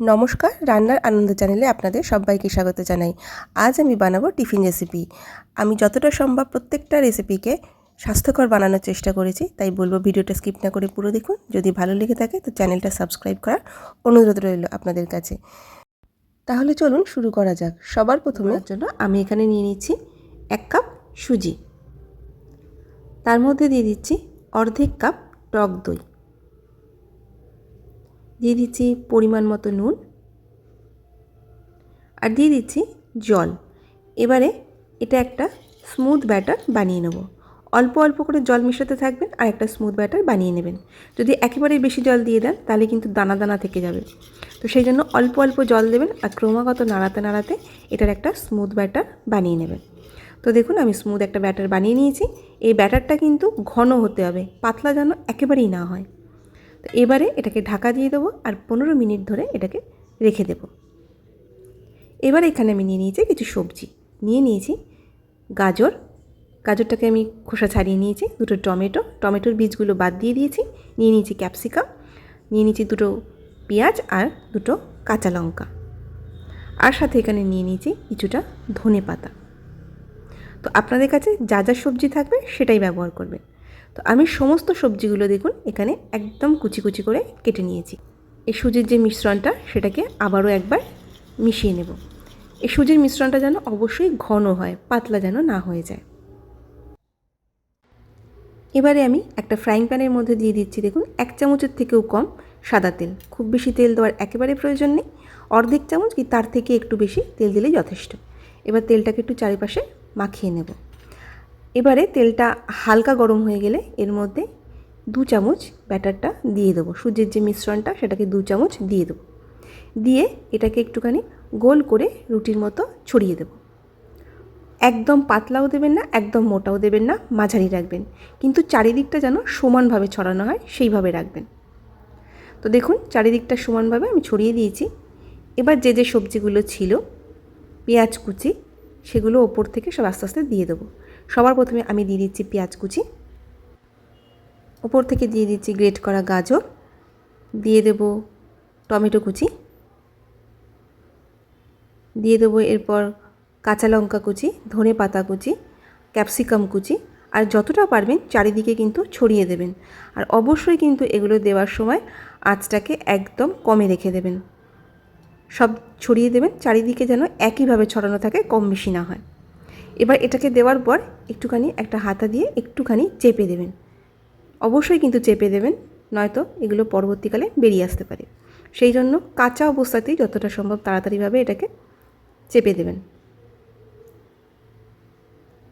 নমস্কার রান্নার আনন্দ চ্যানেলে আপনাদের সবাইকে স্বাগত জানাই। আজ আমি বানাবো টিফিন রেসিপি। আমি যতটা সম্ভব প্রত্যেকটা রেসিপিকে স্বাস্থ্যকর বানানোর চেষ্টা করেছি তাই বলব ভিডিওটা স্কিপ না করে পুরো দেখুন। যদি ভালো লেগে থাকে তো চ্যানেলটা সাবস্ক্রাইব করার অনুরোধ রইল আপনাদের কাছে। তাহলে চলুন শুরু করা যাক। সবার প্রথমে জন্য আমি এখানে নিয়ে নিচ্ছি এক কাপ সুজি। তার মধ্যে দিয়ে দিচ্ছি অর্ধেক কাপ টক দই। দিয়ে দিচ্ছি পরিমাণ মতো নুন আর দিয়ে দিচ্ছি জল। এবারে এটা একটা স্মুথ ব্যাটার বানিয়ে নেব। অল্প অল্প করে জল মেশাতে থাকবেন আর একটা স্মুথ ব্যাটার বানিয়ে নেবেন। যদি একেবারেই বেশি জল দিয়ে দেন, তাহলে কিন্তু দানা দানা থেকে যাবে। তো সেই জন্য অল্প অল্প জল দেবেন আর ক্রমাগত নাড়াতে নাড়াতে এটার একটা স্মুথ ব্যাটার বানিয়ে নেবেন। তো দেখুন আমি স্মুথ একটা ব্যাটার বানিয়ে নিয়েছি। এই ব্যাটারটা কিন্তু ঘন হতে হবে, পাতলা যেন একেবারেই না হয়। তো এবারে এটাকে ঢাকা দিয়ে দেবো আর পনেরো মিনিট ধরে এটাকে রেখে দেব। এবার এখানে আমি নিয়ে নিয়েছি কিছু সবজি। নিয়ে নিয়েছি গাজর। গাজরটাকে আমি খোসা ছাড়িয়ে নিয়েছি, দুটো টমেটো। টমেটোর বীজগুলো বাদ দিয়ে দিয়েছি। নিয়ে নিয়েছি ক্যাপসিকাম। নিয়ে নিয়েছি দুটো পেঁয়াজ আর দুটো কাঁচা লঙ্কা। আর সাথে এখানে নিয়ে নিয়েছি কিছুটা ধনে পাতা তো আপনাদের কাছে যা যা সবজি থাকবে সেটাই ব্যবহার করবেন। তো আমি সমস্ত সবজিগুলো দেখুন এখানে একদম কুচি কুচি করে কেটে নিয়েছি। এই সুজির যে মিশ্রণটা, সেটাকে আবারও একবার মিশিয়ে নেব। এই সুজির মিশ্রণটা যেন অবশ্যই ঘন হয়, পাতলা যেন না হয়ে যায়। এবারে আমি একটা ফ্রাইং প্যানের মধ্যে দিয়ে দিচ্ছি দেখুন, এক চামচের থেকেও কম সাদা তেল। খুব বেশি তেল দেওয়ার একেবারে প্রয়োজন নেই। অর্ধেক চামচ কি তার থেকে একটু বেশি তেল দিলেই যথেষ্ট। এবার তেলটাকে একটু চারিপাশে মাখিয়ে নেব। এবারে তেলটা হালকা গরম হয়ে গেলে এর মধ্যে দু চামচ ব্যাটারটা দিয়ে দেবো। সুজির যে মিশ্রণটা, সেটাকে দু চামচ দিয়ে দেবো। দিয়ে এটাকে একটুখানি গোল করে রুটির মতো ছড়িয়ে দেবো। একদম পাতলাও দেবেন না, একদম মোটাও দেবেন না, মাঝারি রাখবেন। কিন্তু চারিদিকটা যেন সমানভাবে ছড়ানো হয়, সেইভাবে রাখবেন। তো দেখুন, চারিদিকটা সমানভাবে আমি ছড়িয়ে দিয়েছি। এবার যে যে সবজিগুলো ছিল, পেঁয়াজ কুচি, সেগুলো ওপর থেকে সব আস্তে আস্তে দিয়ে দেবো। সবার প্রথমে আমি দিয়ে দিচ্ছি পেঁয়াজ কুচি। ওপর থেকে দিয়ে দিচ্ছি গ্রেট করা গাজর। দিয়ে দেব টমেটো কুচি। দিয়ে দেবো এরপর কাঁচা লঙ্কা কুচি, ধনে পাতা কুচি, ক্যাপসিকাম কুচি। আর যতটা পারবেন চারিদিকে কিন্তু ছড়িয়ে দেবেন। আর অবশ্যই কিন্তু এগুলো দেওয়ার সময় আঁচটাকে একদম কমে রেখে দেবেন। সব ছড়িয়ে দেবেন, চারিদিকে যেন একইভাবে ছড়ানো থাকে, কম বেশি না হয়। এবার এটাকে দেওয়ার পর একটুখানি একটা হাতা দিয়ে একটুখানি চেপে দেবেন। অবশ্যই কিন্তু চেপে দেবেন, নয়তো এগুলো পরবর্তীকালে বেরিয়ে আসতে পারে। সেই জন্য কাঁচা অবস্থাতেই যতটা সম্ভব তাড়াতাড়িভাবে এটাকে চেপে দেবেন।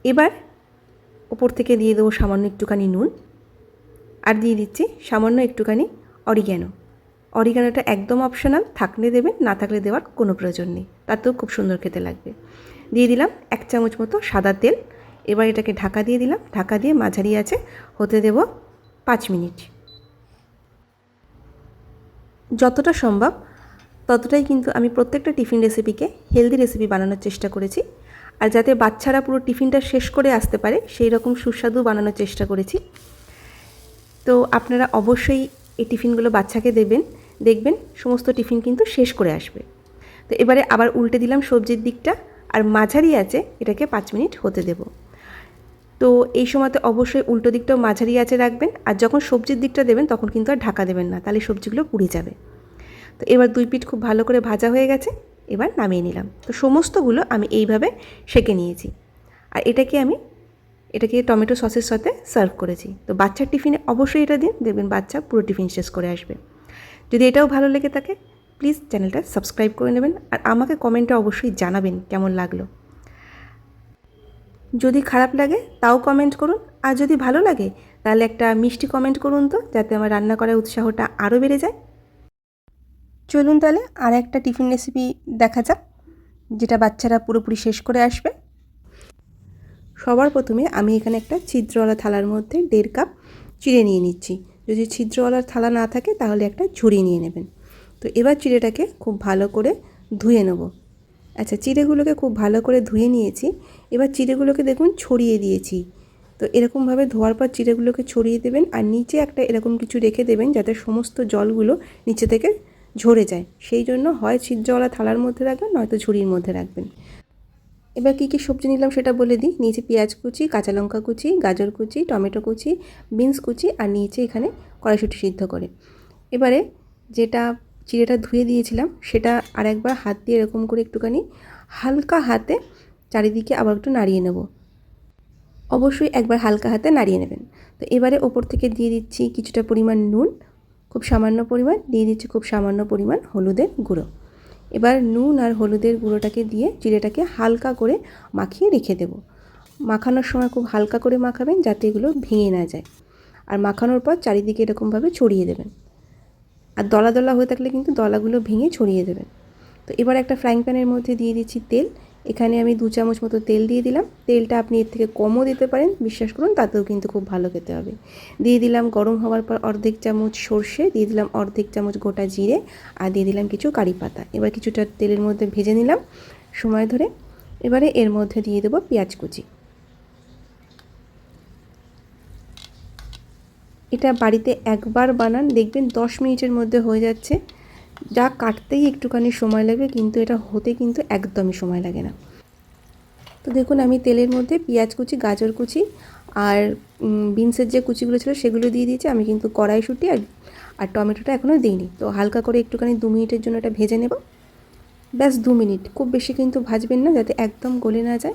এবার ওপর থেকে দিয়ে দেবো সামান্য একটুখানি নুন। আর দিয়ে দিচ্ছি সামান্য একটুখানি অরিগ্যানো অরিগ্যানোটা একদম অপশনাল থাকলে দেবেন, না থাকলে দেওয়ার কোনো প্রয়োজন নেই। তাতেও খুব সুন্দর খেতে লাগবে। দিয়ে দিলাম এক চামচ মতো সাদা তেল। এবার এটাকে ঢাকা দিয়ে দিলাম। ঢাকা দিয়ে মাঝারি আছে, হতে দেব পাঁচ মিনিট। যতটা সম্ভব, ততটাই কিন্তু আমি প্রত্যেকটা টিফিন রেসিপিকে হেলদি রেসিপি বানানোর চেষ্টা করেছি। আর যাতে বাচ্চারা পুরো টিফিনটা শেষ করে আসতে পারে, সেই রকম সুস্বাদু বানানোর চেষ্টা করেছি। তো আপনারা অবশ্যই এই টিফিনগুলো বাচ্চাকে দেবেন। দেখবেন সমস্ত টিফিন কিন্তু শেষ করে আসবে। তো এবারে আবার উল্টে দিলাম সবজির দিকটা। আর মাঝারি আছে, এটাকে পাঁচ মিনিট হতে দেব। তো এই সময়তে অবশ্যই উল্টো দিকটাও মাঝারি আছে রাখবেন, আর যখন সবজির দিকটা দেবেন তখন কিন্তু আর ঢাকা দেবেন না, তাহলে সবজিগুলো পুড়ে যাবে। তো এবার দুই পিঠ খুব ভালো করে ভাজা হয়ে গেছে, এবার নামিয়ে নিলাম। তো সমস্তগুলো আমি এইভাবে সেঁকে নিয়েছি। আর এটাকে আমি, এটাকে টমেটো সসের সাথে সার্ভ করেছি। তো বাচ্চার টিফিনে অবশ্যই এটা দিন, দেখবেন বাচ্চা পুরো টিফিন শেষ করে আসবে। যদি এটাও ভালো লেগে থাকে প্লিজ চ্যানেলটা সাবস্ক্রাইব করে নেবেন আর আমাকে কমেন্টে অবশ্যই জানাবেন কেমন লাগল। যদি খারাপ লাগে তাও কমেন্ট করুন, আর যদি ভালো লাগে তাহলে একটা মিষ্টি কমেন্ট করুন তো, যাতে আমার রান্না করার উৎসাহটা আরও বেড়ে যায়। চলুন তাহলে আর একটা টিফিন রেসিপি দেখা যাক, যেটা বাচ্চারা পুরোপুরি শেষ করে আসবে। সবার প্রথমে আমি এখানে একটা ছিদ্রওয়ালা থালার মধ্যে দেড় কাপ চিড়ে নিয়ে নিচ্ছি। যদি ছিদ্রওয়ালার থালা না থাকে তাহলে একটা ঝুড়ি নিয়ে নেবেন। তো এবার চিড়েটাকে খুব ভালো করে ধুয়ে নেব। আচ্ছা চিড়েগুলোকে খুব ভালো করে ধুয়ে নিয়েছি। এবার চিড়েগুলোকে দেখুন ছড়িয়ে দিয়েছি। তো এরকমভাবে ধোয়ার পর চিড়েগুলোকে ছড়িয়ে দেবেন আর নিচে একটা এরকম কিছু রেখে দেবেন যাতে সমস্ত জলগুলো নিচে থেকে ঝরে যায়। সেই জন্য হয় ছিদ্রওয়ালা থালার মধ্যে রাখবেন, নয়তো ঝুড়ির মধ্যে রাখবেন। এবার কী কী সবজি নিলাম সেটা বলে দিই। নিয়েছি পেঁয়াজ কুচি, কাঁচা লঙ্কা কুচি, গাজর কুচি, টমেটো কুচি, বিনস কুচি আর নিয়েছি এখানে কড়াইশুঁটি সিদ্ধ করে। এবারে যেটা চিড়েটা ধুয়ে দিয়েছিলাম, সেটা আর একবার হাত দিয়ে এরকম করে একটুখানি হালকা হাতে চারিদিকে আবার একটু নাড়িয়ে নেব। অবশ্যই একবার হালকা হাতে নাড়িয়ে নেবেন। তো এবারে ওপর থেকে দিয়ে দিচ্ছি কিছুটা পরিমাণ নুন, খুব সামান্য পরিমাণ, দিয়ে দিচ্ছি খুব সামান্য পরিমাণ হলুদের গুঁড়ো। এবার নুন আর হলুদের গুঁড়োটাকে দিয়ে জিরেটাকে হালকা করে মাখিয়ে রেখে দেব। মাখানোর সময় খুব হালকা করে মাখাবেন যাতে এগুলো ভেঙে না যায়। আর মাখানোর পর চারিদিকে এরকমভাবে ছড়িয়ে দেবেন। আর দলা দলা হয়ে থাকলে কিন্তু দলাগুলো ভেঙে ছড়িয়ে দেবেন। তো এবার একটা ফ্রাইং প্যানের মধ্যে দিয়ে দিচ্ছি তেল। এখানে আমি দু চামচ মতো তেল দিয়ে দিলাম। তেলটা আপনি এর থেকে কমও দিতে পারেন, বিশ্বাস করুন, তাতেও কিন্তু খুব ভালো খেতে হবে। দিয়ে দিলাম গরম হওয়ার পর অর্ধেক চামচ সর্ষে, দিয়ে দিলাম অর্ধেক চামচ গোটা জিরে আর দিয়ে দিলাম কিছু কারি পাতা। এবার কিছুটা তেলের মধ্যে ভেজে নিলাম সময় ধরে। এবারে এর মধ্যে দিয়ে দেবো পেঁয়াজ কুচি। এটা বাড়িতে একবার বানান, দেখবেন দশ মিনিটের মধ্যে হয়ে যাচ্ছে। যা কাটতেই একটুখানি সময় লাগবে, কিন্তু এটা হতে কিন্তু একদমই সময় লাগে না। তো দেখুন, আমি তেলের মধ্যে পেঁয়াজ কুচি, গাজর কুচি আর বিনসের যে কুচিগুলো ছিল সেগুলো দিয়ে দিয়েছি। আমি কিন্তু কড়াইশুঁটি আর আর টমেটোটা এখনও দিইনি। তো হালকা করে একটুখানি দু মিনিটের জন্য এটা ভেজে নেব। ব্যাস দু মিনিট। খুব বেশি কিন্তু ভাজবেন না, যাতে একদম গলে না যায়।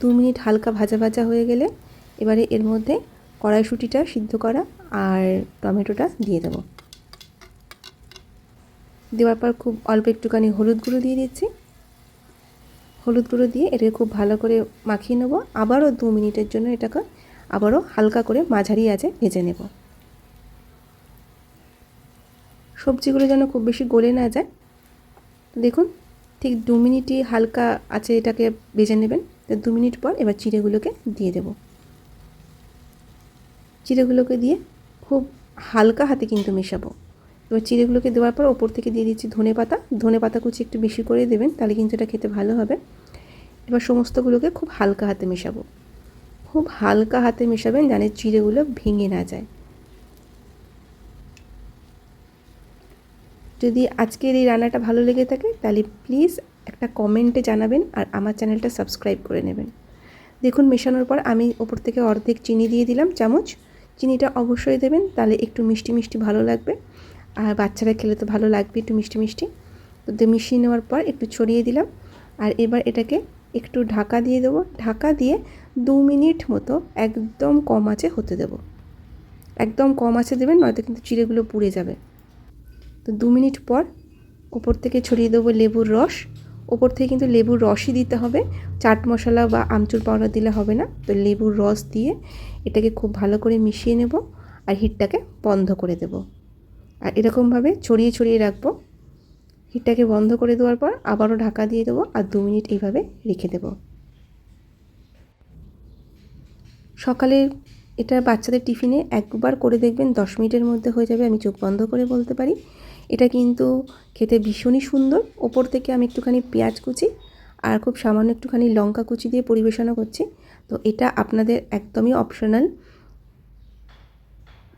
দু মিনিট হালকা ভাজা ভাজা হয়ে গেলে এবারে এর মধ্যে কড়াইশুঁটিটা সিদ্ধ করা আর টমেটোটা দিয়ে দেবো। দেওয়ার পর খুব অল্প একটুখানি হলুদ গুঁড়ো দিয়ে দিচ্ছি। হলুদ গুঁড়ো দিয়ে এটাকে খুব ভালো করে মাখিয়ে নেব। আবারও দু মিনিটের জন্য এটাকে আবারও হালকা করে মাঝারি আছে ভেজে নেব। সবজিগুলো যেন খুব বেশি গলে না যায়। দেখুন, ঠিক দু মিনিটই হালকা আছে এটাকে ভেজে নেবেন। তো দু মিনিট পর এবার চিড়েগুলোকে দিয়ে দেব। চিড়েগুলোকে দিয়ে খুব হালকা হাতে কিন্তু মেশাবো। এবার চিড়েগুলোকে দেওয়ার পর ওপর থেকে দিয়ে দিচ্ছি ধনে পাতা। ধনে পাতা কুচি একটু বেশি করে দেবেন, তাহলে কিন্তু এটা খেতে ভালো হবে। এবার সমস্তগুলোকে খুব হালকা হাতে মেশাবো। খুব হালকা হাতে মেশাবেন যেন চিড়েগুলো ভেঙে না যায়। যদি আজকের এই রান্নাটা ভালো লেগে থাকে, তাহলে প্লিজ একটা কমেন্টে জানাবেন আর আমার চ্যানেলটা সাবস্ক্রাইব করে নেবেন। দেখুন, মেশানোর পর আমি ওপর থেকে অর্ধেক চিনি দিয়ে দিলাম, চামচ। চিনিটা অবশ্যই দেবেন, তাহলে একটু মিষ্টি মিষ্টি ভালো লাগবে। আর বাচ্চারা খেলে তো ভালো লাগবে একটু মিষ্টি মিষ্টি। তো মিশিয়ে নেওয়ার পর একটু ছড়িয়ে দিলাম। আর এবার এটাকে একটু ঢাকা দিয়ে দেবো। ঢাকা দিয়ে দু মিনিট মতো একদম কম আঁচে হতে দেবো। একদম কম আঁচে দেবেন, নয়তো কিন্তু চিড়েগুলো পুড়ে যাবে। তো দু মিনিট পর ওপর থেকে ছড়িয়ে দেবো লেবুর রস। ওপর থেকে কিন্তু লেবুর রসই দিতে হবে। চাট মশলা বা আমচুর পাউডার দিলে হবে না। তো লেবুর রস দিয়ে এটাকে খুব ভালো করে মিশিয়ে নেব আর হিটটাকে বন্ধ করে দেবো। আর এরকমভাবে ছড়িয়ে ছড়িয়ে রাখব। হিটটাকে বন্ধ করে দেওয়ার পর আবারও ঢাকা দিয়ে দেবো আর দু মিনিট এইভাবে রেখে দেব। সকালে এটা বাচ্চাদের টিফিনে একবার করে দেখবেন, দশ মিনিটের মধ্যে হয়ে যাবে। আমি চোখ বন্ধ করে বলতে পারি। এটা কিন্তু খেতে ভীষণই সুন্দর। ওপর থেকে আমি একটুখানি পেঁয়াজ কুচি আর খুব সামান্য একটুখানি লঙ্কা কুচি দিয়ে পরিবেশনও করছি। তো এটা আপনাদের একদমই অপশনাল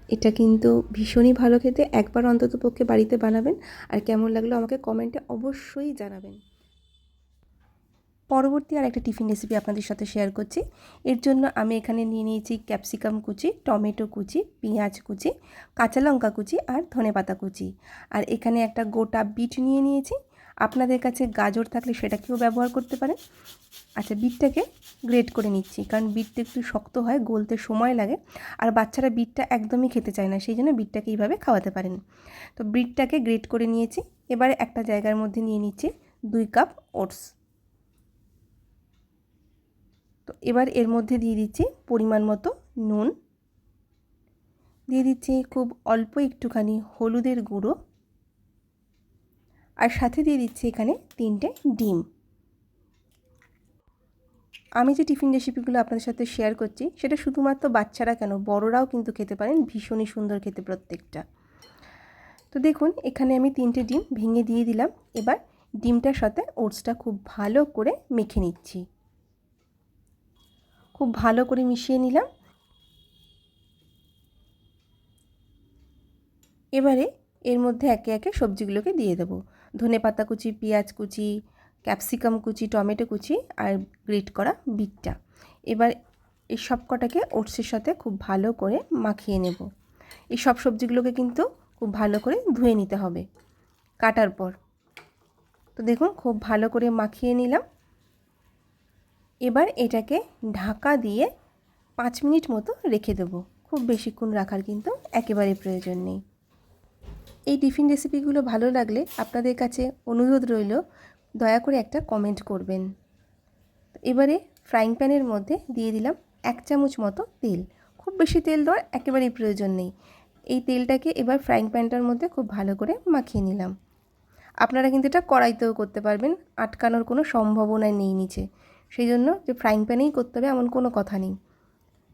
এটা কিন্তু ভীষণই ভালো খেতে। একবার অন্তত পক্ষে বাড়িতে বানাবেন। আর কেমন লাগল আমাকে কমেন্টে অবশ্যই জানাবেন। পরবর্তী আর একটা টিফিন রেসিপি আপনাদের সাথে শেয়ার করছি। এর জন্য আমি এখানে নিয়ে নিয়েছি ক্যাপসিকাম কুচি টমেটো কুচি, পেঁয়াজ কুচি, কাঁচা লঙ্কা কুচি আর ধনেপাতা কুচি। আর এখানে একটা গোটা বিট নিয়ে নিয়েছি। আপনাদের কাছে গাজর থাকলে সেটাকেও ব্যবহার করতে পারেন। আচ্ছা বিটটাকে গ্রেট করে নিচ্ছি কারণ বিটটা একটু শক্ত হয়, গলতে সময় লাগে। আর বাচ্চারা বিটটা একদমই খেতে চায় না, সেই জন্য বিটটাকে এইভাবে খাওয়াতে পারেন। তো বিটটাকে গ্রেট করে নিয়েছি। এবারে একটা জায়গার মধ্যে নিয়ে নিচ্ছি দুই কাপ ওটস। তো এবার এর মধ্যে দিয়ে দিচ্ছি পরিমাণ মতো নুন। দিয়ে দিচ্ছি খুব অল্প একটুখানি হলুদের গুঁড়ো। আর সাথে দিয়ে দিচ্ছি এখানে তিনটে ডিম। আমি যে টিফিন রেসিপিগুলো আপনাদের সাথে শেয়ার করছি, সেটা শুধুমাত্র বাচ্চারা কেন, বড়রাও কিন্তু খেতে পারেন, ভীষণই সুন্দর খেতে প্রত্যেকটা। তো দেখুন, এখানে আমি তিনটে ডিম ভেঙে দিয়ে দিলাম। এবার ডিমটার সাথে ওটসটা খুব ভালো করে মেখে নিচ্ছি। খুব ভালো করে মিশিয়ে নিলাম। এবারে এর মধ্যে একে একে সবজিগুলোকে দিয়ে দেবো। ধনে পাতা কুচি, পেঁয়াজ কুচি, ক্যাপসিকাম কুচি, টমেটো কুচি আর গ্রেট করা বিটটা। এবার এই সব কটাকে ওটসের সাথে খুব ভালো করে মাখিয়ে নেব। এই সব সবজিগুলোকে কিন্তু খুব ভালো করে ধুয়ে নিতে হবে কাটার পর। তো দেখুন, খুব ভালো করে মাখিয়ে নিলাম। এবার এটাকে ঢাকা দিয়ে পাঁচ মিনিট মতো রেখে দেবো। খুব বেশিক্ষণ রাখার কিন্তু একেবারে প্রয়োজন নেই। এই টিফিন রেসিপিগুলো ভালো লাগলে আপনাদের কাছে অনুরোধ রইল, দয়া করে একটা কমেন্ট করবেন। এবারে ফ্রাইং প্যানের মধ্যে দিয়ে দিলাম এক চামচ মতো তেল। খুব বেশি তেল দেওয়ার একেবারেই প্রয়োজন নেই। এই তেলটাকে এবার ফ্রাইং প্যানটার মধ্যে খুব ভালো করে মাখিয়ে নিলাম। আপনারা কিন্তু এটা কড়াইতেও করতে পারবেন, আটকানোর কোনো সম্ভাবনা নেই নিচে। সেই জন্য যে ফ্রাইং প্যানেই করতে হবে এমন কোনো কথা নেই।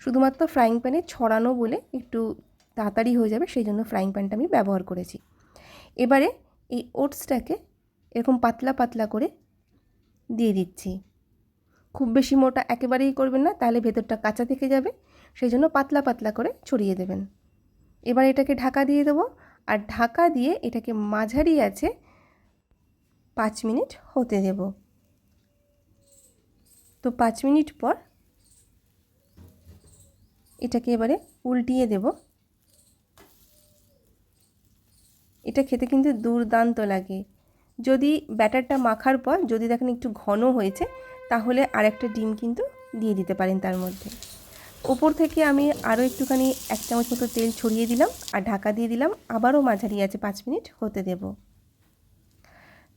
শুধুমাত্র ফ্রাইং প্যানে ছড়ানো বলে একটু তাড়াতাড়ি হয়ে যাবে সেই জন্য ফ্রাইং প্যানটা আমি ব্যবহার করেছি। এবারে এই ওটসটাকে এরকম পাতলা পাতলা করে দিয়ে দিচ্ছি। খুব বেশি মোটা একেবারেই করবেন না, তাহলে ভেতরটা কাঁচা থেকে যাবে সেই জন্য পাতলা পাতলা করে ছড়িয়ে দেবেন। এবার এটাকে ঢাকা দিয়ে দেবো, আর ঢাকা দিয়ে এটাকে মাঝারি আছে পাঁচ মিনিট হতে দেব। তো পাঁচ মিনিট পর এটাকে এবারে উল্টিয়ে দেব। এটা খেতে কিন্তু দুর্দান্ত লাগে। যদি ব্যাটারটা মাখার পর যদি দেখেন একটু ঘন হয়েছে, তাহলে আরেকটা ডিম কিন্তু দিয়ে দিতে পারেন তার মধ্যে। ওপর থেকে আমি আরও একটুখানি এক চামচ মতো তেল ছড়িয়ে দিলাম আর ঢাকা দিয়ে দিলাম। আবারও মাঝারি আছে পাঁচ মিনিট হতে দেব।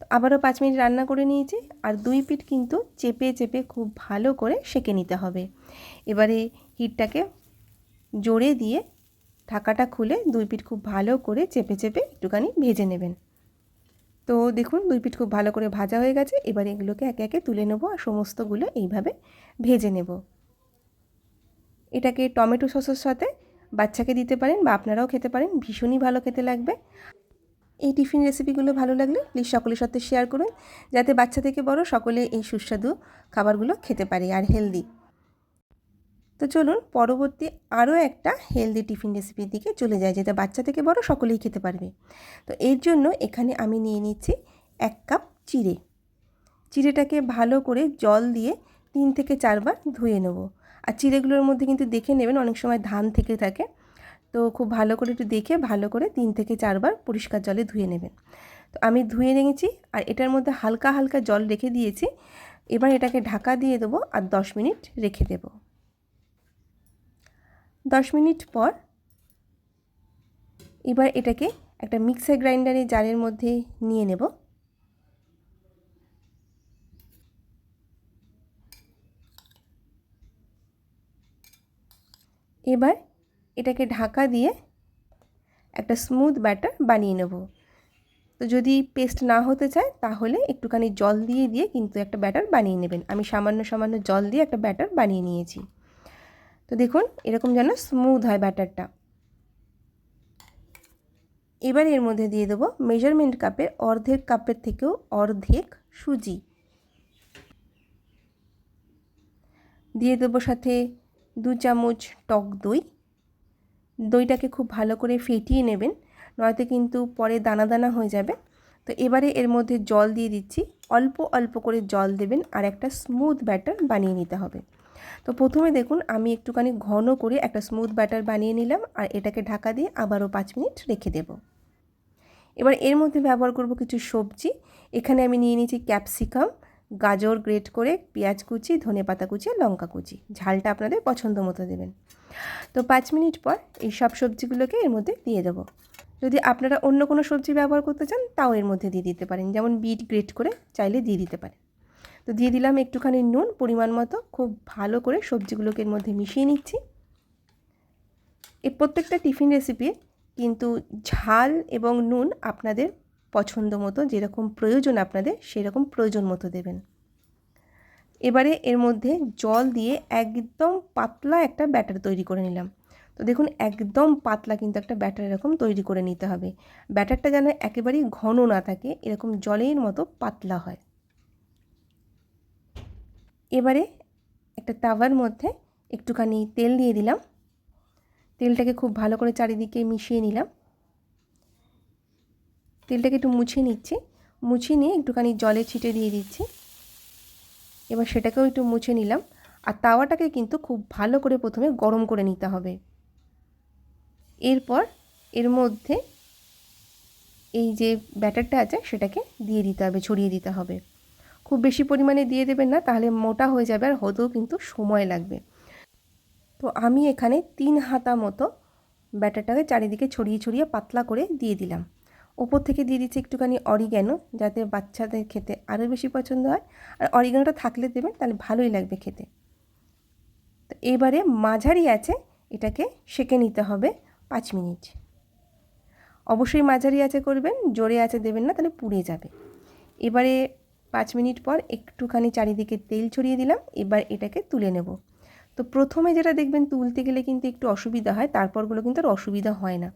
আবারও পাঁচ মিনিট রান্না করে নিয়েছি আর দুই পিঠ কিন্তু চেপে চেপে খুব ভালো করে সেঁকে নিতে হবে। এবারে হিটটাকে জোরে দিয়ে ঢাকাটা খুলে দুই পিঠ খুব ভালো করে চেপে চেপে একটুখানি ভেজে নেবেন। তো দেখুন, দুই পিঠ খুব ভালো করে ভাজা হয়ে গেছে। এবার এগুলোকে একে একে তুলে নেব আর সমস্তগুলো এইভাবে ভেজে নেব। এটাকে টমেটো সসের সাথে বাচ্চাকে দিতে পারেন বা আপনারাও খেতে পারেন। ভীষণই ভালো খেতে লাগবে। এই টিফিন রেসিপিগুলো ভালো লাগলে প্লিজ সকলের সাথে শেয়ার করুন, যাতে বাচ্চা থেকে বড় সকলে এই সুস্বাদু খাবারগুলো খেতে পারে আর হেলদি তো চলুন পরবর্তী আরও একটা হেলদি টিফিন রেসিপির দিকে চলে যায় যেটা বাচ্চা থেকে বড় সকলেই খেতে পারবে। তো এর জন্য এখানে আমি নিয়ে নিচ্ছি এক কাপ চিড়ে। চিড়েটাকে ভালো করে জল দিয়ে তিন থেকে চারবার ধুয়ে নেব। আর চিড়েগুলোর মধ্যে কিন্তু দেখে নেবেন অনেক সময় ধান থেকে থাকে তো খুব ভালো করে একটু দেখে ভালো করে তিন থেকে চারবার পরিষ্কার জলে ধুয়ে নেবেন। তো আমি ধুয়ে নিয়েছি আর এটার মধ্যে হালকা হালকা জল রেখে দিয়েছি। এবার এটাকে ঢাকা দিয়ে দেবো আর দশ মিনিট রেখে দেবো। দশ মিনিট পর এবার এটাকে একটা মিক্সার গ্রাইন্ডারে জারের মধ্যে নিয়ে নেব। এবার এটাকে ঢাকা দিয়ে একটা স্মুথ ব্যাটার বানিয়ে নেব। তো যদি পেস্ট না হতে চায়, তাহলে একটুখানি জল দিয়ে দিয়ে কিন্তু একটা ব্যাটার বানিয়ে নেবেন। আমি সামান্য সামান্য জল দিয়ে একটা ব্যাটার বানিয়ে নিয়েছি। তো দেখুন, এরকম যেন স্মুথ হয় ব্যাটারটা এবার এর মধ্যে দিয়ে দেবো মেজারমেন্ট কাপের অর্ধেক কাপের থেকেও অর্ধেক সুজি। দিয়ে দেবো সাথে দু চামচ টক দই। দইটাকে খুব ভালো করে ফেটিয়ে নেবেন, নয়তো কিন্তু পরে দানা দানা হয়ে যাবে। তো এবারে এর মধ্যে জল দিয়ে দিচ্ছি, অল্প অল্প করে জল দেবেন আর একটা স্মুথ ব্যাটার বানিয়ে নিতে হবে। তো প্রথমে দেখুন, আমি একটুখানি ঘন করে একটা স্মুথ ব্যাটার বানিয়ে নিলাম আর এটাকে ঢাকা দিয়ে আবারও পাঁচ মিনিট রেখে দেব। এবার এর মধ্যে ব্যবহার করব কিছু সবজি, এখানে আমি নিয়ে নিয়েছি ক্যাপসিকাম গাজর গ্রেট করে পেঁয়াজ কুচি, ধনে পাতা কুচি লঙ্কা কুচি। ঝালটা আপনাদের পছন্দ মতো দেবেন। তো পাঁচ মিনিট পর এই সব সবজিগুলোকে এর মধ্যে দিয়ে দেবো। যদি আপনারা অন্য কোনো সবজি ব্যবহার করতে চান, তাও এর মধ্যে দিয়ে দিতে পারেন। যেমন বিট গ্রেট করে চাইলে দিয়ে দিতে পারেন। তো দিয়ে দিলাম একটুখানি নুন, পরিমাণ মতো। খুব ভালো করে সবজিগুলোকে এর মধ্যে মিশিয়ে নিচ্ছি। এই প্রত্যেকটা টিফিন রেসিপি কিন্তু ঝাল এবং নুন আপনাদের পছন্দ মতো যেরকম প্রয়োজন আপনাদের সেরকম প্রয়োজন মতো দেবেন। এবারে এর মধ্যে জল দিয়ে একদম পাতলা একটা ব্যাটার তৈরি করে নিলাম। তো দেখুন, একদম পাতলা কিন্তু একটা ব্যাটার এরকম তৈরি করে নিতে হবে। ব্যাটারটা যেন একেবারেই ঘন না থাকে, এরকম জলের মতো পাতলা হয়। এবারে একটা তাওয়ার মধ্যে একটুখানি তেল দিয়ে দিলাম। তেলটাকে খুব ভালো করে চারিদিকে মিশিয়ে নিলাম। তেলটাকে একটু মুছিয়ে নিচ্ছি। মুছিয়ে নিয়ে একটুখানি জলে ছিটে দিয়ে দিচ্ছি। এবার সেটাকেও একটু মুছে নিলাম। আর তাওয়াটাকে কিন্তু খুব ভালো করে প্রথমে গরম করে নিতে হবে। এরপর এর মধ্যে এই যে ব্যাটারটা আছে, সেটাকে দিয়ে দিতে হবে, ছড়িয়ে দিতে হবে। খুব বেশি পরিমাণে দিয়ে দেবেন না, তাহলে মোটা হয়ে যাবে আর হতেও কিন্তু সময় লাগবে। তো আমি এখানে তিন হাতা মতো ব্যাটারটাকে চারিদিকে ছড়িয়ে ছড়িয়ে পাতলা করে দিয়ে দিলাম। ওপর থেকে দিয়ে দিচ্ছি একটুখানি অরিগ্যানো যাতে বাচ্চাদের খেতে আরও বেশি পছন্দ হয়। আর অরিগ্যানোটা থাকলে দেবেন, তাহলে ভালোই লাগবে খেতে। তো এবারে মাঝারি আছে, এটাকে সেঁকে নিতে হবে পাঁচ মিনিট। অবশ্যই মাঝারি আছে করবেন, জোরে আছে দেবেন না, তাহলে পুড়ে যাবে। এবারে পাঁচ মিনিট পর একটুখানি চারিদিকে তেল ছড়িয়ে দিলাম, এবার এটাকে তুলে নেব। তো প্রথমে যেটা দেখবেন তুলতে গেলে কিন্তু একটু অসুবিধা হয়, তারপরগুলো কিন্তু আর অসুবিধা হয় না।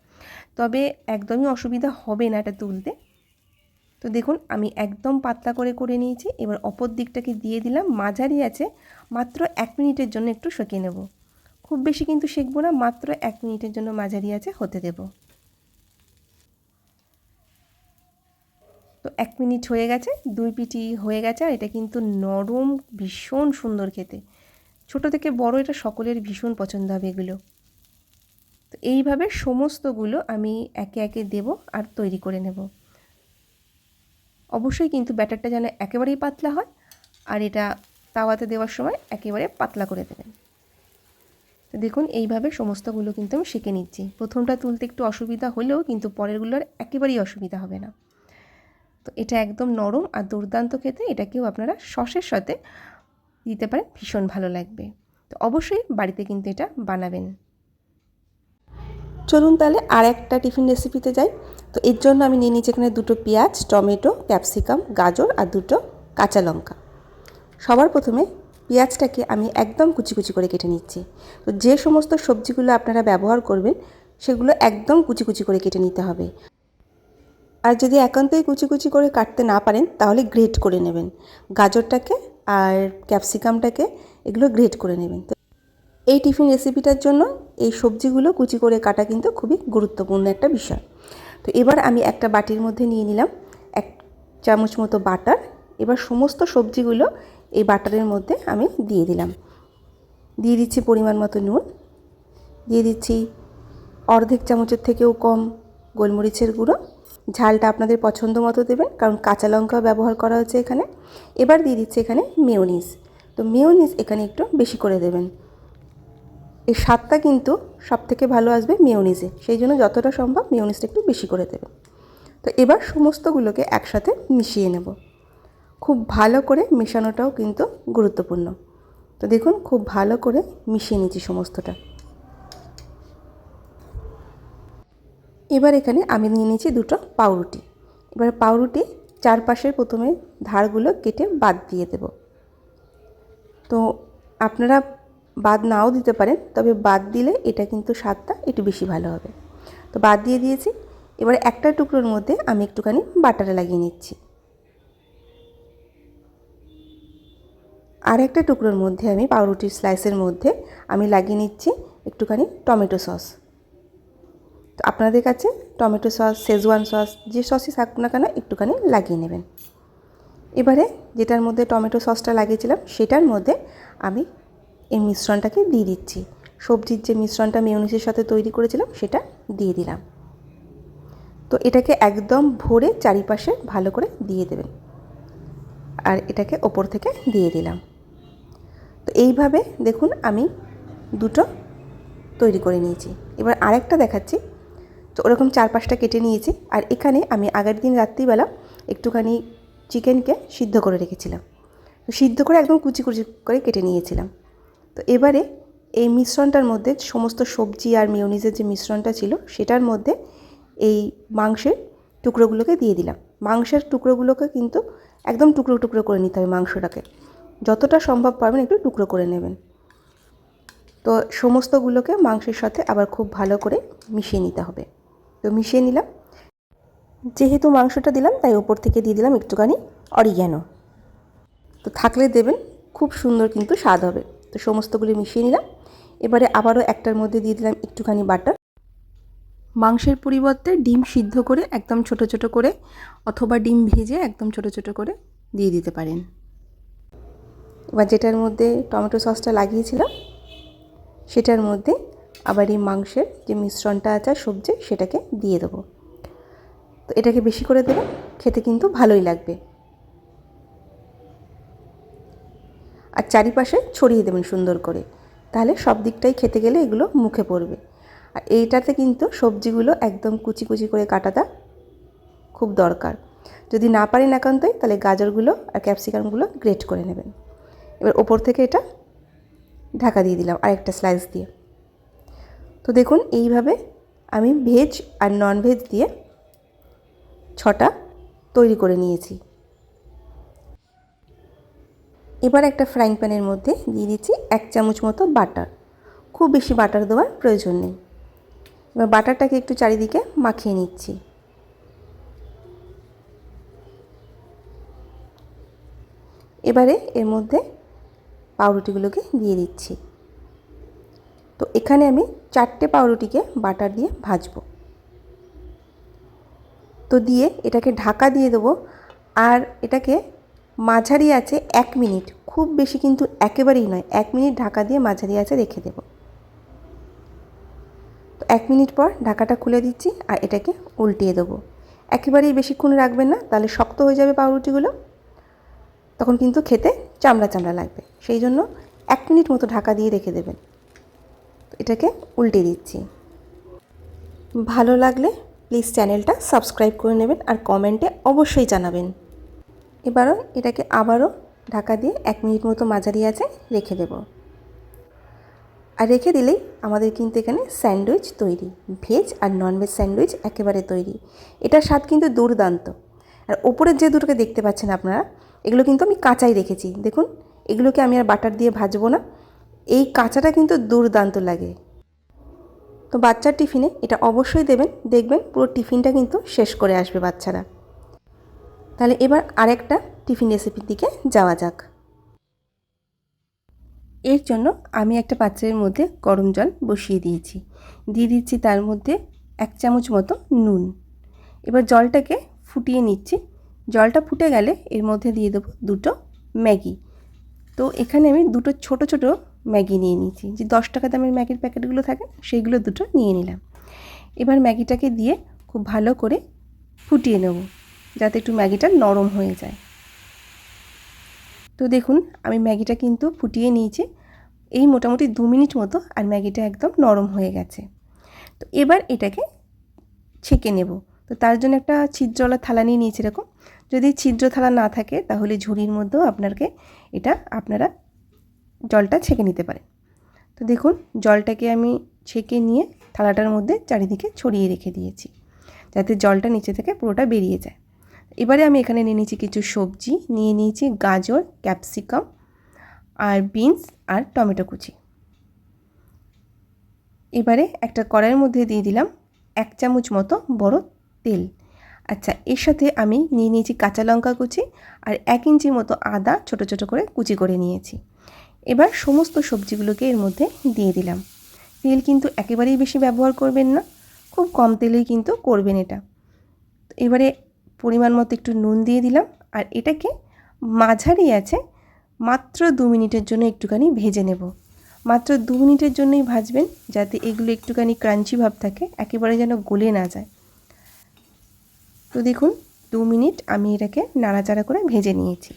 তবে একদমই অসুবিধা হবে না এটা তুলতে। তো দেখুন, আমি একদম পাতলা করে করে নিয়েছি, এবার অপর দিকটাকে দিয়ে দিলাম, মাঝারি আছে, মাত্র এক মিনিটের জন্য একটু সেঁকে নেব। খুব বেশি কিন্তু সেঁকবো না, মাত্র এক মিনিটের জন্য মাঝারি আছে, হতে দেব। তো এক মিনিট হয়ে গেছে, দুই পিটি হয়ে গেছে, আর এটা কিন্তু নরম, ভীষণ সুন্দর খেতে। ছোট থেকে বড় এটা সকলের ভীষণ পছন্দ হবে এগুলো। তো এইভাবে সমস্তগুলো আমি একে একে দেব আর তৈরি করে নেব। অবশ্যই কিন্তু ব্যাটারটা যেন একেবারেই পাতলা হয় আর এটা তাওয়াতে দেওয়ার সময় একেবারে পাতলা করে দেবেন। তো দেখুন, এইভাবে সমস্তগুলো কিন্তু আমি শিখে নিচ্ছি। প্রথমটা তুলতে একটু অসুবিধা হলেও কিন্তু পরেরগুলোর একেবারেই অসুবিধা হবে না। তো এটা একদম নরম আর দুর্দান্ত খেতে, এটাকেও আপনারা সসের সাথে দিতে পারেন ভীষণ ভালো লাগবে। তো অবশ্যই বাড়িতে কিন্তু এটা বানাবেন। চলুন তাহলে আর একটা টিফিন রেসিপিতে যাই। তো এর জন্য আমি নিয়ে নিচ্ছি এখানে দুটো পেঁয়াজ, টমেটো, ক্যাপসিকাম, গাজর আর দুটো কাঁচা লঙ্কা। সবার প্রথমে পেঁয়াজটাকে আমি একদম কুচি কুচি করে কেটে নিচ্ছি। তো যে সমস্ত সবজিগুলো আপনারা ব্যবহার করবেন, সেগুলো একদম কুচি কুচি করে কেটে নিতে হবে। আর যদি একান্তই কুচি কুচি করে কাটতে না পারেন, তাহলে গ্রেট করে নেবেন। গাজরটাকে আর ক্যাপসিকামটাকে এগুলো গ্রেট করে নেবেন। তো এই টিফিন রেসিপিটার জন্য এই সবজিগুলো কুচি করে কাটা কিন্তু খুবই গুরুত্বপূর্ণ একটা বিষয়। তো এবার আমি একটা বাটির মধ্যে নিয়ে নিলাম এক চামচ মতো বাটার। এবার সমস্ত সবজিগুলো এই বাটারের মধ্যে আমি দিয়ে দিলাম। দিয়ে দিচ্ছি পরিমাণ মতো নুন। দিয়ে দিচ্ছি অর্ধেক চামচের থেকেও কম গোলমরিচের গুঁড়ো। ঝালটা আপনাদের পছন্দ মতো দেবেন, কারণ কাঁচা লঙ্কা ব্যবহার করা হচ্ছে এখানে। এবার দিয়ে দিচ্ছে এখানে মেয়োনিজ। তো মেয়োনিজ এখানে একটু বেশি করে দেবেন। এই স্বাদটা কিন্তু সব থেকে ভালো আসবে মেয়োনিজে, সেই জন্য যতটা সম্ভব মেয়োনিজটা একটু বেশি করে দেবেন। তো এবার সমস্তগুলোকে একসাথে মিশিয়ে নেব। খুব ভালো করে মেশানোটাও কিন্তু গুরুত্বপূর্ণ। তো দেখুন, খুব ভালো করে মিশিয়ে নিচ্ছি সমস্তটা। এবার এখানে আমি নিয়ে নিয়েছি দুটো পাউরুটি। এবার পাউরুটি চারপাশের প্রথমে ধারগুলো কেটে বাদ দিয়ে দেব। তো আপনারা বাদ নাও দিতে পারেন, তবে বাদ দিলে এটা কিন্তু স্বাদটা একটু বেশি ভালো হবে। তো বাদ দিয়ে দিয়েছি। এবার একটা টুকরোর মধ্যে আমি একটুখানি বাটারে লাগিয়ে নিচ্ছি। আর একটা টুকরোর মধ্যে আমি পাউরুটির স্লাইসের মধ্যে আমি লাগিয়ে নিচ্ছি একটুখানি টমেটো সস। তো আপনাদের কাছে টমেটো সস শেজওয়ান সস, যে সসই থাকুক না কেন একটুখানি লাগিয়ে নেবেন। এবারে যেটার মধ্যে টমেটো সসটা লাগিয়েছিলাম, সেটার মধ্যে আমি এই মিশ্রণটাকে দিয়ে দিচ্ছি। সবজির যে মিশ্রণটা মেয়নিসের সাথে তৈরি করেছিলাম, সেটা দিয়ে দিলাম। তো এটাকে একদম ভরে চারিপাশে ভালো করে দিয়ে দেবেন। আর এটাকে ওপর থেকে দিয়ে দিলাম। তো এইভাবে দেখুন আমি দুটো তৈরি করে নিয়েছি। এবার আরেকটা দেখাচ্ছি। তো ওরকম চার পাঁচটা কেটে নিয়েছি আর এখানে আমি আগের দিন রাত্রিবেলা একটুখানি চিকেনকে সিদ্ধ করে রেখেছিলাম। তো সিদ্ধ করে একদম কুচি কুচি করে কেটে নিয়েছিলাম। তো এবারে এই মিশ্রণটার মধ্যে সমস্ত সবজি আর মিউনিজের যে মিশ্রণটা ছিল সেটার মধ্যে এই মাংসের টুকরোগুলোকে দিয়ে দিলাম। মাংসের টুকরোগুলোকে কিন্তু একদম টুকরো টুকরো করে নিতে হবে মাংসটাকে। যতটা সম্ভব পারবেন একটু টুকরো করে নেবেন। তো সমস্তগুলোকে মাংসের সাথে আবার খুব ভালো করে মিশিয়ে নিতে হবে। তো মিশিয়ে নিলাম। যেহেতু মাংসটা দিলাম, তাই ওপর থেকে দিয়ে দিলাম একটুখানি অরিগ্যানো তো থাকলে দেবেন, খুব সুন্দর কিন্তু স্বাদ হবে। তো সমস্তগুলি মিশিয়ে নিলাম। এবারে আবারও একটার মধ্যে দিয়ে দিলাম একটুখানি বাটার। মাংসের পরিবর্তে ডিম সিদ্ধ করে একদম ছোট ছোট করে অথবা ডিম ভেজে একদম ছোট ছোট করে দিয়ে দিতে পারেন। এবার যেটার মধ্যে টমেটো সসটা লাগিয়েছিলাম, সেটার মধ্যে আবার এই মাংসের যে মিশ্রণটা আছে সবজি, সেটাকে দিয়ে দেবো। তো এটাকে বেশি করে দেবেন খেতে কিন্তু ভালোই লাগবে। আর চারিপাশে ছড়িয়ে দেবেন সুন্দর করে। তাহলে সব দিকটাই খেতে গেলে এগুলো মুখে পড়বে। আর এইটাতে কিন্তু সবজিগুলো একদম কুচি কুচি করে কাটাটা খুব দরকার। যদি না পারেন একান্তই, তাহলে গাজরগুলো আর ক্যাপসিকামগুলো গ্রেট করে নেবেন। এবার ওপর থেকে এটা ঢাকা দিয়ে দিলাম আরেকটা স্লাইস দিয়ে। তো দেখুন, এইভাবে আমি ভেজ আর নন ভেজ দিয়ে ছটা তৈরি করে নিয়েছি। এবার একটা ফ্রাইং প্যানের মধ্যে দিয়ে দিচ্ছি এক চামচ মতো বাটার খুব বেশি বাটার দেওয়ার প্রয়োজন নেই। এবার বাটারটাকে একটু চারিদিকে মাখিয়ে নিচ্ছি। এবারে এর মধ্যে পাউরুটিগুলোকে দিয়ে দিচ্ছি। তো এখানে আমি চারটে পাউরুটিকে বাটার দিয়ে ভাজবো। তো দিয়ে এটাকে ঢাকা দিয়ে দেবো। আর এটাকে মাঝারি আছে এক মিনিট, খুব বেশি কিন্তু একেবারেই নয়, এক মিনিট ঢাকা দিয়ে মাঝারি আছে রেখে দেবো। তো এক মিনিট পর ঢাকাটা খুলে দিচ্ছি আর এটাকে উল্টিয়ে দেবো। একেবারেই বেশিক্ষণ রাখবেন না, তাহলে শক্ত হয়ে যাবে পাউরুটিগুলো। তখন কিন্তু খেতে চামড়া চামড়া লাগবে। সেই জন্য এক মিনিট মতো ঢাকা দিয়ে রেখে দেবেন। এটাকে উল্টে দিচ্ছি। ভালো লাগলে প্লিজ চ্যানেলটা সাবস্ক্রাইব করে নেবেন আর কমেন্টে অবশ্যই জানাবেন। এবারও এটাকে আবারও ঢাকা দিয়ে এক মিনিট মতো মাঝারি আছে রেখে দেব। আর রেখে দিলেই আমাদের কিন্তু এখানে স্যান্ডউইচ তৈরি, ভেজ আর ননভেজ স্যান্ডউইচ একেবারে তৈরি। এটার স্বাদ কিন্তু দুর্দান্ত। আর ওপরের যে দুটোকে দেখতে পাচ্ছেন আপনারা, এগুলো কিন্তু আমি কাঁচাই রেখেছি। দেখুন, এগুলোকে আমি আর বাটার দিয়ে ভাজবো না। এই কাঁচাটা কিন্তু দুর্দান্ত লাগে। তো বাচ্চার টিফিনে এটা অবশ্যই দেবেন। দেখবেন পুরো টিফিনটা কিন্তু শেষ করে আসবে বাচ্চারা। তাহলে এবার আরেকটা টিফিন রেসিপির দিকে যাওয়া যাক। এর জন্য আমি একটা পাত্রের মধ্যে গরম জল বসিয়ে দিয়েছি। দিয়ে দিচ্ছি তার মধ্যে এক চামচ মতো নুন। এবার জলটাকে ফুটিয়ে নিচ্ছি। জলটা ফুটে গেলে এর মধ্যে দিয়ে দেবো দুটো ম্যাগি। তো এখানে আমি দুটো ছোট ছোট ম্যাগি নিয়ে নিয়েছি। যে দশ টাকা দামের ম্যাগির প্যাকেটগুলো থাকে, সেইগুলো দুটো নিয়ে নিলাম। এবার ম্যাগিটাকে দিয়ে খুব ভালো করে ফুটিয়ে নেব, যাতে একটু ম্যাগিটা নরম হয়ে যায়। তো দেখুন, আমি ম্যাগিটা কিন্তু ফুটিয়ে নিয়েছি। এই মোটামুটি দু মিনিট মতো আর ম্যাগিটা একদম নরম হয়ে গেছে। তো এবার এটাকে ছেঁকে নেব। তো তার জন্য একটা ছিদ্রওয়ালা থালা নিয়ে নিয়েছি এরকম। যদি ছিদ্র থালা না থাকে, তাহলে ঝুড়ির মধ্যেও আপনাকে এটা, আপনারা জলটা ছেঁকে নিতে পারেন তো দেখুন, জলটাকে আমি ছেঁকে নিয়ে থালাটার মধ্যে চারিদিকে ছড়িয়ে রেখে দিয়েছি, যাতে জলটা নিচে থেকে পুরোটা বেরিয়ে যায়। এবারে আমি এখানে নিয়ে নিয়েছি কিছু সবজি, নিয়ে নিয়েছি গাজর, ক্যাপসিকাম আর বিনস আর টমেটো কুচি। এবারে একটা কড়াইয়ের মধ্যে দিয়ে দিলাম এক চামচ মতো বড় তেল। আচ্ছা এর সাথে আমি নিয়ে নিয়েছি কাঁচা লঙ্কা কুচি আর এক ইঞ্চি মতো আদা ছোট ছোট করে কুচি করে নিয়েছি। এবার সমস্ত সবজিগুলোকে এর মধ্যে দিয়ে দিলাম। তেল কিন্তু একেবারেই বেশি ব্যবহার করবেন না, খুব কম তেলেই কিন্তু করবেন এটা। এবারে পরিমাণ মতো একটু নুন দিয়ে দিলাম আর এটাকে মাঝারি আছে মাত্র দু মিনিটের জন্য একটুখানি ভেজে নেব। মাত্র দু মিনিটের জন্যই ভাজবেন যাতে এগুলো একটুখানি ক্রাঞ্চি ভাব থাকে, একেবারে যেন গলে না যায়। তো দেখুন, দু মিনিট আমি এটাকে নাড়াচাড়া করে ভেজে নিয়েছি।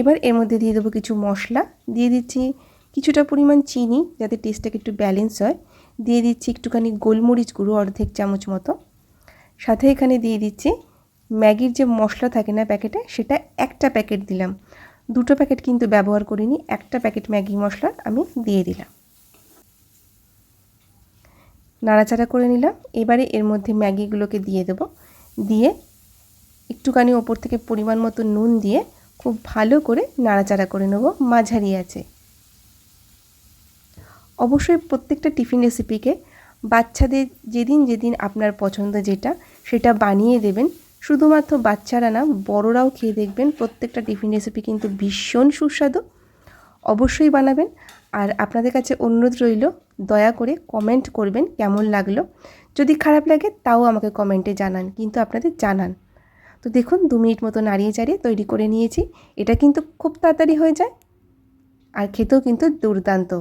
এবার এর মধ্যে দিয়ে দেবো কিছু মশলা। দিয়ে দিচ্ছি কিছুটা পরিমাণ চিনি, যাতে টেস্টটাকে একটু ব্যালেন্স হয়। দিয়ে দিচ্ছি একটুখানি গোলমরিচ গুঁড়ো অর্ধেক চামচ মতো। সাথে এখানে দিয়ে দিচ্ছি ম্যাগির যে মশলা থাকে না প্যাকেটে, সেটা একটা প্যাকেট দিলাম। দুটো প্যাকেট কিন্তু ব্যবহার করিনি, একটা প্যাকেট ম্যাগি মশলা আমি দিয়ে দিলাম। নাড়াচাড়া করে নিলাম। এবারে এর মধ্যে ম্যাগিগুলোকে দিয়ে দেবো। দিয়ে একটুখানি ওপর থেকে পরিমাণ মতো নুন দিয়ে খুব ভালো করে নাড়াচাড়া করে নেব, মাঝারি আছে। অবশ্যই প্রত্যেকটা টিফিন রেসিপিকে বাচ্চাদের যেদিন যেদিন আপনার পছন্দ যেটা, সেটা বানিয়ে দেবেন। শুধুমাত্র বাচ্চারা না, বড়রাও খেয়ে দেখবেন প্রত্যেকটা টিফিন রেসিপি কিন্তু ভীষণ সুস্বাদু। অবশ্যই বানাবেন। আর আপনাদের কাছে অনুরোধ রইল, দয়া করে কমেন্ট করবেন কেমন লাগল। যদি খারাপ লাগে, তাও আমাকে কমেন্টে জানান। কিন্তু আপনাদের জানান। তো দেখুন, দু মিনিট মতো নাড়িয়ে চাড়িয়ে তৈরি করে নিয়েছি। এটা কিন্তু খুব তাড়াতাড়ি হয়ে যায় আর খেতেও কিন্তু দুর্দান্ত।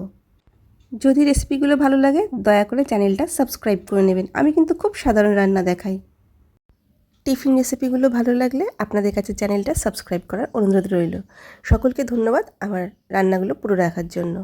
যদি রেসিপিগুলো ভালো লাগে, দয়া করে চ্যানেলটা সাবস্ক্রাইব করে নেবেন। আমি কিন্তু খুব সাধারণ রান্না দেখাই। টিফিন রেসিপিগুলো ভালো লাগলে আপনাদের কাছে চ্যানেলটা সাবস্ক্রাইব করার অনুরোধ রইল। সকলকে ধন্যবাদ আমার রান্নাগুলো পুরো রাখার জন্য।